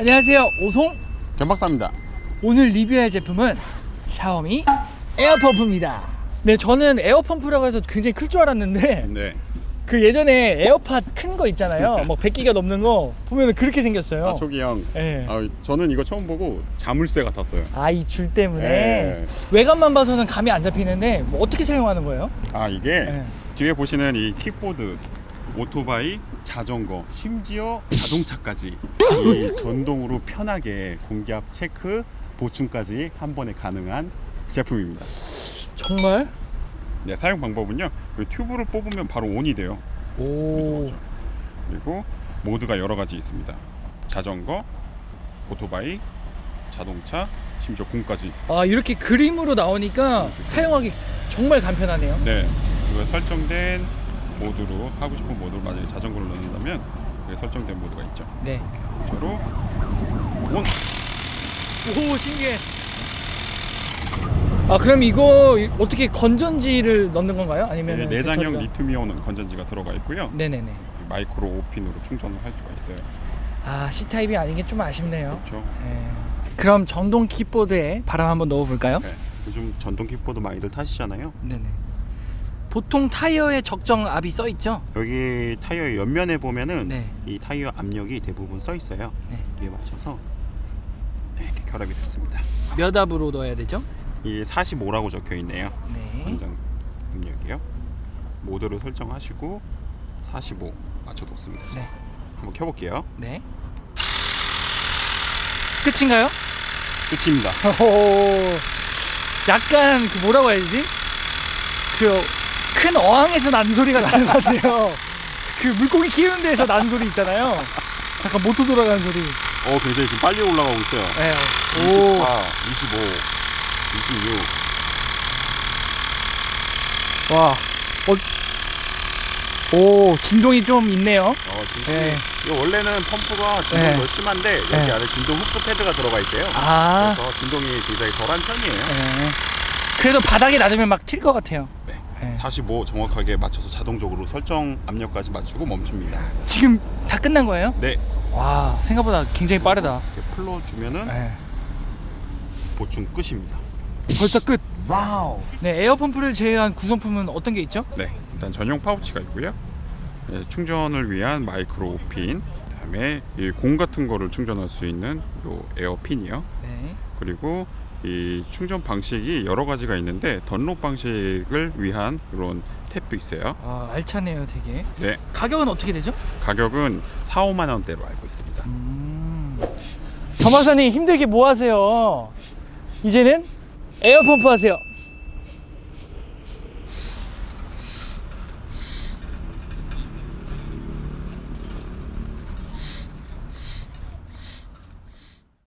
안녕하세요 오송 견박사입니다. 오늘 리뷰할 제품은 샤오미 에어펌프입니다 네 저는 에어펌프라고 해서 굉장히 클 줄 알았는데 네. 그 예전에 에어팟 큰 거 있잖아요 뭐 100기가 넘는 거 보면 그렇게 생겼어요 아 초기 형. 예. 아 저는 이거 처음 보고 자물쇠 같았어요. 아 이 줄 때문에 네. 외관만 봐서는 감이 안 잡히는데 뭐 어떻게 사용하는 거예요? 아 이게 네. 뒤에 보시는 이 킥보드, 오토바이, 자전거, 심지어 자동차까지 이 전동으로 편하게 공기압 체크, 보충까지 한 번에 가능한 제품입니다. 정말? 네, 사용 방법은요. 그 튜브를 뽑으면 바로 온이 돼요. 오 그리고 모드가 여러 가지 있습니다. 자전거, 오토바이, 자동차, 심지어 공까지. 아 이렇게 그림으로 나오니까 사용하기 정말 간편하네요 네, 그거 설정된 모드로 하고 싶은 모드로 만약에 자전거를 넣는다면 그 설정된 모드가 있죠. 네. 바로 온. 오 신기해. 아 그럼 이거 어떻게 건전지를 넣는 건가요? 아니면 네, 내장형 리튬이온 건전지가 들어가 있고요. 네네네. 마이크로 5핀으로 충전을 할 수가 있어요. 아 C 타입이 아닌 게 좀 아쉽네요. 그렇죠. 네. 그럼 전동 킥보드에 바람 한번 넣어볼까요? 네. 요즘 전동 킥보드 많이들 타시잖아요. 네네. 보통 타이어에 적정 압이 써 있죠? 여기 타이어 옆면에 보면은 네. 이 타이어 압력이 대부분 써 있어요. 네. 이에 맞춰서 네, 이렇게 결합이 됐습니다. 몇 압으로 넣어야 되죠? 이 45라고 적혀 있네요. 네. 권장 압력이요. 모드를 설정하시고 45 맞춰뒀습니다. 네. 한번 켜볼게요. 네. 끝인가요? 끝입니다. 오, 약간 그 뭐라고 해야 되지? 그 큰 어항에서 난 소리가 나는 것 같아요. 그 물고기 키우는 데에서 나는 소리 있잖아요. 약간 모터 돌아가는 소리. 어, 굉장히 지금 빨리 올라가고 있어요. 네. 24, 오, 25, 26. 와. 어, 오, 진동이 좀 있네요. 어, 진동. 네. 이거 원래는 펌프가 진동이 네. 더 심한데 여기 네. 안에 진동 흡수 패드가 들어가 있대요. 아, 그래서 진동이 굉장히 덜한 편이에요. 네. 그래도 바닥에 놔두면 막 튈 것 같아요. 네. 네. 45 정확하게 맞춰서 자동적으로 설정 압력까지 맞추고 멈춥니다. 지금 다 끝난 거예요? 네. 와, 생각보다 굉장히 빠르다. 이렇게 풀러주면은 네. 보충 끝입니다. 벌써 끝. 와우. 네, 에어 펌프를 제외한 구성품은 어떤 게 있죠? 네, 일단 전용 파우치가 있고요. 네, 충전을 위한 마이크로 핀, 그다음에 이 공 같은 거를 충전할 수 있는 요 에어핀이요. 네. 그리고 이 충전 방식이 여러 가지가 있는데 던롭 방식을 위한 이런 탭도 있어요. 아, 알차네요, 되게. 네, 가격은 어떻게 되죠? 가격은 4, 5만 원대로 알고 있습니다. 겸하사님 힘들게 뭐 하세요? 이제는 에어펌프 하세요.